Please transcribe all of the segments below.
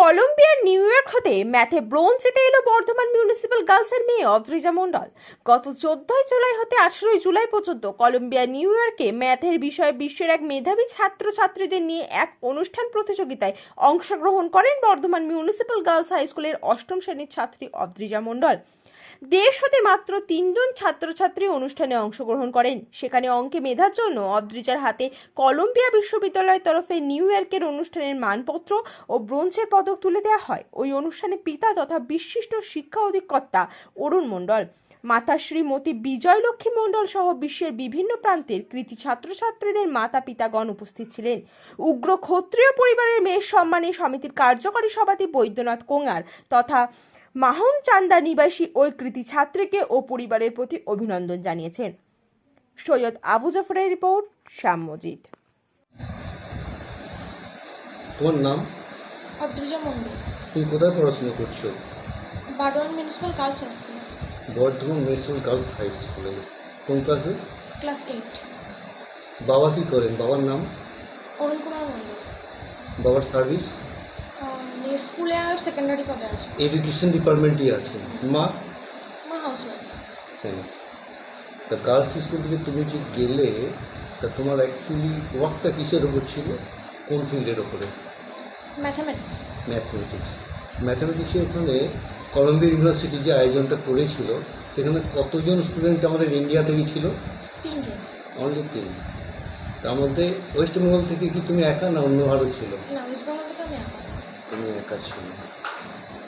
কলম্বিয়ার new York হতে ম্যাথে ব্রোঞ্জ জিতে এলো বর্ধমান মিউনিসিপ্যাল গার্লসের মেয়ে অদ্রিজা মণ্ডল। গত চোদ্দই জুলাই হতে আঠেরোই জুলাই পর্যন্ত কলম্বিয়া নিউ ইয়র্কে ম্যাথের বিষয়ে বিশ্বের এক মেধাবী ছাত্রছাত্রীদের নিয়ে এক অনুষ্ঠান প্রতিযোগিতায় অংশগ্রহণ করেন বর্ধমান মিউনিসিপ্যাল গার্লস হাই স্কুলের অষ্টম শ্রেণির ছাত্রী অদ্রিজা মণ্ডল। দেশ হতে মাত্র তিনজন ছাত্রছাত্রী অনুষ্ঠানে অংশগ্রহণ করেন। সেখানে অঙ্কে মেধার জন্য অদ্রিজার হাতে কলম্বিয়া বিশ্ববিদ্যালয়ের তরফে নিউ ইয়র্কের অনুষ্ঠানের মানপত্র ও ব্রোঞ্জের পদক তুলে দেওয়া হয়। ওই অনুষ্ঠানে পিতা তথা বিশিষ্ট শিক্ষা অধিকর্তা অরুণ মণ্ডল মাতা শ্রীমতী বিজয়লক্ষ্মী মণ্ডল সহ বিশ্বের বিভিন্ন প্রান্তের কৃতি ছাত্রছাত্রীদের মাতা পিতাগণ উপস্থিত ছিলেন। উগ্র ক্ষত্রিয় পরিবারের মেয়ের সম্মানে সমিতির কার্যকরী সভাপতি বৈদ্যনাথ কোঙার তথা মাহন চান্দা নিবাসী ওই কৃতি ছাত্রীকে ও পরিবারের প্রতি অভিনন্দন জানিয়েছেন। সৈয়দ আবু জাফরের রিপোর্ট শ্যাম মজিদ। তোমার নাম? অদ্রিজা মন্ডল তুমি কোথায় পড়াশোনা করছ? বারোয়ান municipal girls high school. Bardhaman municipal girls high স্কুলে। কোন ক্লাসে? Class eight. বাবা কি করেন? বাবার নাম? অরুণ কুমার মন্ডল বাবার সার্ভিস? স্কুলে আর সেকেন্ডারি পদে আছে। এডুকেশন ডিপার্টমেন্টই আছে। মা? মা হাউস তা গার্লস স্কুল থেকে তুমি যে গেলে তা তোমার অ্যাকচুয়ালি ওয়ার্কটা কিসের ওপর ছিল? কোন ফিল্ডের ওপরে ম্যাথামেটিক্স ম্যাথমেটিক্স ম্যাথমেটিক্সের ওখানে কলম্বিয়া ইউনিভার্সিটি যে আয়োজনটা করেছিল সেখানে কতজন স্টুডেন্ট আমাদের ইন্ডিয়া থেকে ছিল? তিনজন। অনলি তিন। তার মধ্যে ওয়েস্ট বেঙ্গল থেকে কি তুমি একা না অন্য আরও ছিল? না ওয়েস্ট বেঙ্গল থেকে আমি একা। তুমি একা ছিল।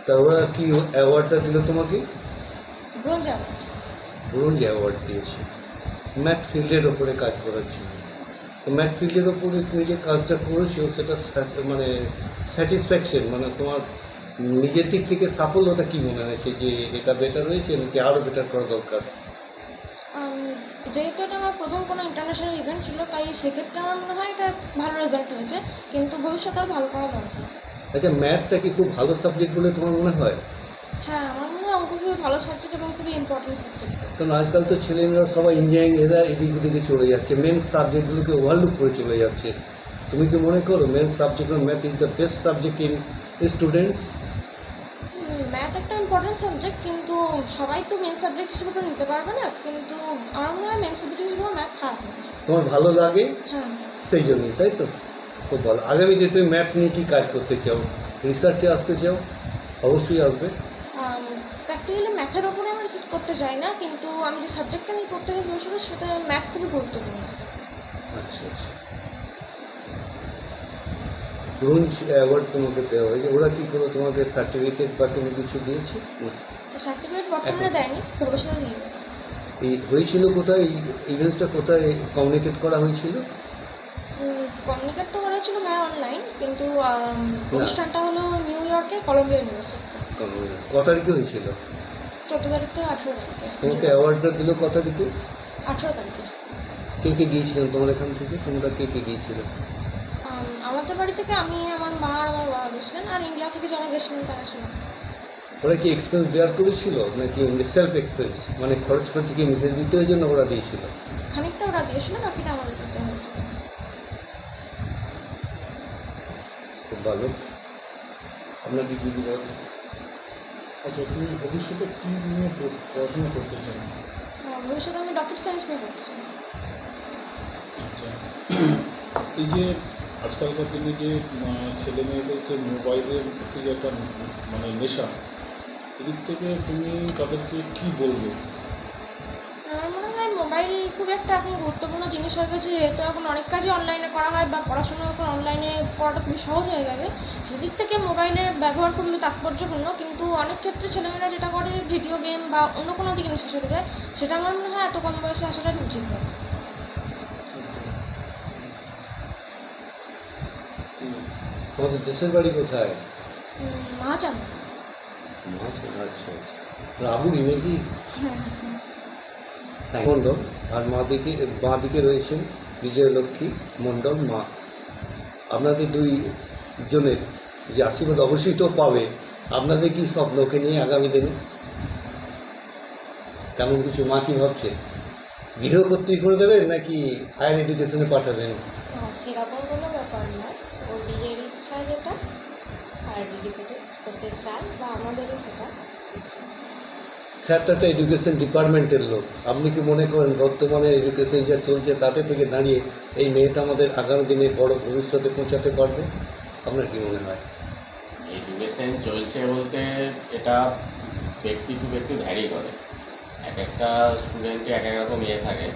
তা ওরা কি অ্যাওয়ার্ডটা দিল তোমাকে? ব্রোঞ্জ অ্যাওয়ার্ড ব্রোঞ্জ অ্যাওয়ার্ড দিয়েছে। ম্যাথ ফিল্ডের ওপরে কাজ করার জন্য। তো ম্যাথ ফিল্ডের ওপরে তুমি যে কাজটা করেছ সেটা মানে স্যাটিসফ্যাকশন মানে তোমার নিজের দিক থেকে সাফল্যতা কী মনে হয়েছে যে এটা বেটার হয়েছে নাকি আরও বেটার করা দরকার? যেহেতু এটা আমার প্রথম কোনো ইন্টারন্যাশনাল ইভেন্ট ছিল তাই সেক্ষেত্রে আমার মনে হয় এটা ভালো রেজাল্ট হয়েছে কিন্তু ভবিষ্যতে আর ভালো করা দরকার। আচ্ছা ম্যাথটা কি খুব ভালো সাবজেক্ট বলে তোমার মনে হয়? হ্যাঁ আমার মনে হয় অঙ্ক খুবই ভালো সাবজেক্ট এবং খুবই ইম্পর্টেন্ট সাবজেক্ট কারণ আজকাল তো ছেলেমেয়েরা সবাই ইঞ্জিনিয়ারিং এরা এদিক ওদিকে চলে যাচ্ছে। মেন সাবজেক্টগুলোকে ওভারলুক করে চলে যাচ্ছে। তুমি কি মনে করো main subject math is the best subject in students math একটা ইম্পর্টেন্ট সাবজেক্ট কিন্তু সবাই তো মেন সাবজেক্ট হিসেবে তো নিতে পারবে না। কিন্তু আমার মনে হয় মেন সাবজেক্ট হিসেবে ম্যাথ খারাপ তোমার ভালো লাগে? হ্যাঁ। সেই জন্যই তাই তো? খুব ভালো আগামীতে তুমি ম্যাথ নিয়ে কী কাজ করতে চাও রিসার্চে আসতে চাও অবশ্যই আসবে। প্র্যাকটিক্যালি ম্যাথের ওপরে আমি রিসার্চ করতে চাই না কিন্তু আমি যে সাবজেক্টটা নিয়ে পড়তে চাই ভবিষ্যতে সেটা ম্যাথ খুবই গুরুত্বপূর্ণ। আচ্ছা আচ্ছা। ব্রোঞ্জ অ্যাওয়ার্ড তোমাকে দেওয়া হয়েছে ওরা কি কোনো তোমাকে সার্টিফিকেট বা কোনো কিছু দিয়েছে। সার্টিফিকেট বর্তমানে দেয়নি ভবিষ্যতে দেবে। এই হয়েছিল কোথায়? ইভেন্টসটা কোথায় কমিউনিকেট করা হয়েছিল? কমিউনিকেট তো করা ছিল ভাই অনলাইন কিন্তু অনুষ্ঠানটা হলো নিউ ইয়র্কে কলম্বিয়া ইউনিভার্সিটিতে ক তারিখে হয়েছিল? চোদ্দ তারিখ থেকে আঠেরো তারিখে। তোমাকে অ্যাওয়ার্ডটা দিল ক তারিখে? আঠেরো তারিখে। কে কে গিয়েছিলেন তোমার এখান থেকে? তোমরা কে কে গিয়েছিলে? আমাদের বাড়ি থেকে আমি আমার মা আর আমার বাবা গেছিলেন আর ইন্ডিয়া থেকে যারা গেছিলেন তারা ছিলেন। ওরা কি এক্সপেন্স বেয়ার করেছিল? নাকি সেলফ এক্সপেন্স মানে খরচ খরচ কি মিটে দিতে ওই জন্য ওরা দিয়েছিল? খানিকটা ওরা দিয়েছিল বাকিটা আমাদের করতে হয়েছিল। ভালো আপনার কি যদি আচ্ছা তুমি ভবিষ্যতে কী নিয়ে পড়- পড়াশোনা করতে চাও আর ভবিষ্যতে আমি ডক্টর সায়েন্স নিয়ে পড়তে চাই। আচ্ছা। এই যে আজকালকার দিনে যে ছেলে মেয়েদের যে মোবাইলের প্রতি যে একটা মানে নেশা এদিক থেকে তুমি তাদেরকে কি বলবে? আমার হয় মোবাইল খুব একটা এখন গুরুত্বপূর্ণ জিনিস হয়ে গেছে যেহেতু এখন অনেক কাজই অনলাইনে করা হয় বা পড়াশোনা এখন অনলাইনে করাটা খুবই সহজ হয়ে গেছে। সেদিক থেকে মোবাইলের ব্যবহার খুবই তাৎপর্যপূর্ণ কিন্তু অনেক ক্ষেত্রে ছেলেমেয়েরা যেটা করে ভিডিও গেম বা অন্য কোনো দিকে নেশা চলে যায় সেটা আমার মনে হয় এত কম বয়সে আসাটা উচিত নয়। তোমাদের দেশের বাড়ি কোথায়? মা চান আচ্ছা আচ্ছা। রাবুরি নাকি মণ্ডল আর মা দিকে মা দিকে রয়েছেন বিজয়লক্ষ্মী মণ্ডল মা। আপনাদের দুই জনের যে আশীর্বাদ অবশ্যই তো পাবে। আপনাদের কি স্বপ্নকে নিয়ে আগামী দিনে? তেমন কিছু মা কি ভাবছে? গৃহকর্ত্রী করে দেবেন নাকি হায়ার এডুকেশনে পাঠাবেন? সেরকম কোনো ব্যাপার না। ইচ্ছা যেটা ডেডিকেটেড করতে চায় বা আমাদেরও সেটা ইচ্ছে। স্যার তো একটা এডুকেশন ডিপার্টমেন্টের লোক। আপনি কি মনে করেন বর্তমানে এডুকেশন যা চলছে তাতে থেকে দাঁড়িয়ে এই মেয়েটা আমাদের আগামী দিনে বড় ভবিষ্যতে পৌঁছাতে পারবে? আপনার কি মনে হয়? এডুকেশন চলছে বলতে এটা ব্যক্তি টু ব্যক্তি ভ্যারি করে। এক একটা স্টুডেন্টে এক এক রকম ইয়ে থাকে।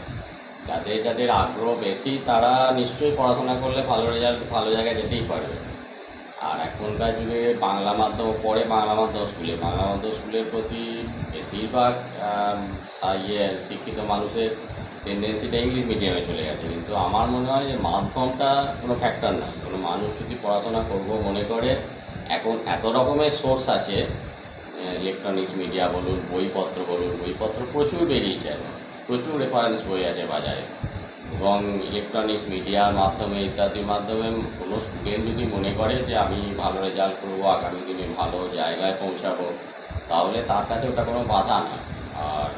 যাদের যাদের আগ্রহ বেশি, তারা নিশ্চয়ই পড়াশোনা করলে ভালো রেজাল্ট ভালো জায়গায় যেতেই পারবে। আর এখনকার যুগে বাংলা মাধ্যম পড়ে বাংলা মাধ্যম স্কুলে। বাংলা মাধ্যম স্কুলের প্রতি বেশিরভাগ ইয়ে শিক্ষিত মানুষের টেন্ডেন্সিটা ইংলিশ মিডিয়ামে চলে গেছে। কিন্তু আমার মনে হয় যে মাধ্যমটা কোনো ফ্যাক্টর নয় কোনো মানুষ যদি পড়াশোনা করব মনে করে, এখন এত রকমের সোর্স আছে ইলেকট্রনিক্স মিডিয়া বলুন, বইপত্র বলুন, বইপত্র প্রচুর বেরিয়েছে এখন। প্রচুর রেফারেন্স বই আছে বাজারে। এবং ইলেকট্রনিক্স মিডিয়ার মাধ্যমে ইত্যাদির মাধ্যমে কোনো স্টুডেন্ট যদি মনে করে যে আমি ভালো রেজাল্ট করব, আগামী দিনে ভালো জায়গায় পৌঁছাবো, তাহলে তার কাছে ওটা কোনো বাধা না আর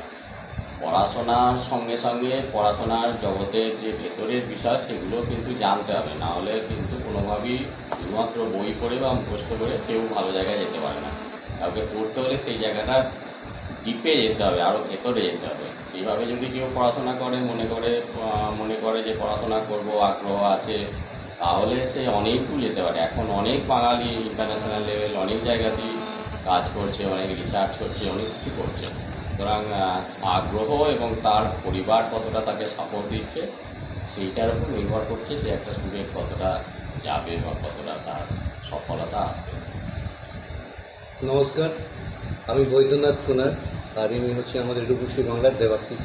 পড়াশোনার সঙ্গে সঙ্গে পড়াশোনার জগতের যে ভেতরের বিষয়, সেগুলো কিন্তু জানতে হবে। না হলে কিন্তু কোনোভাবেই শুধুমাত্র বই পড়ে বা মুখস্থ করে কেউ ভালো জায়গায় যেতে পারে না। কাউকে পড়তে হলে সেই জায়গাটা ডিপে যেতে হবে আরও ভেতরে যেতে হবে। সেইভাবে যদি কেউ পড়াশোনা করে, মনে করে মনে করে যে পড়াশোনা করব, আগ্রহ আছে, তাহলে সে অনেক দূর যেতে পারে। এখন অনেক বাঙালি ইন্টারন্যাশনাল লেভেল অনেক জায়গাতেই কাজ করছে, অনেক রিসার্চ করছে, অনেক কিছু করছে। সুতরাং আগ্রহ এবং তার পরিবার কতটা তাকে সাপোর্ট দিচ্ছে, সেইটার উপর নির্ভর করছে যে একটা স্টুডেন্ট কতটা যাবে বা কতটা তার সফলতা আসবে। নমস্কার, আমি বৈদ্যনাথ কুনার। আর ইনি হচ্ছে আমাদের রূপসী বাংলার দেবাশিস।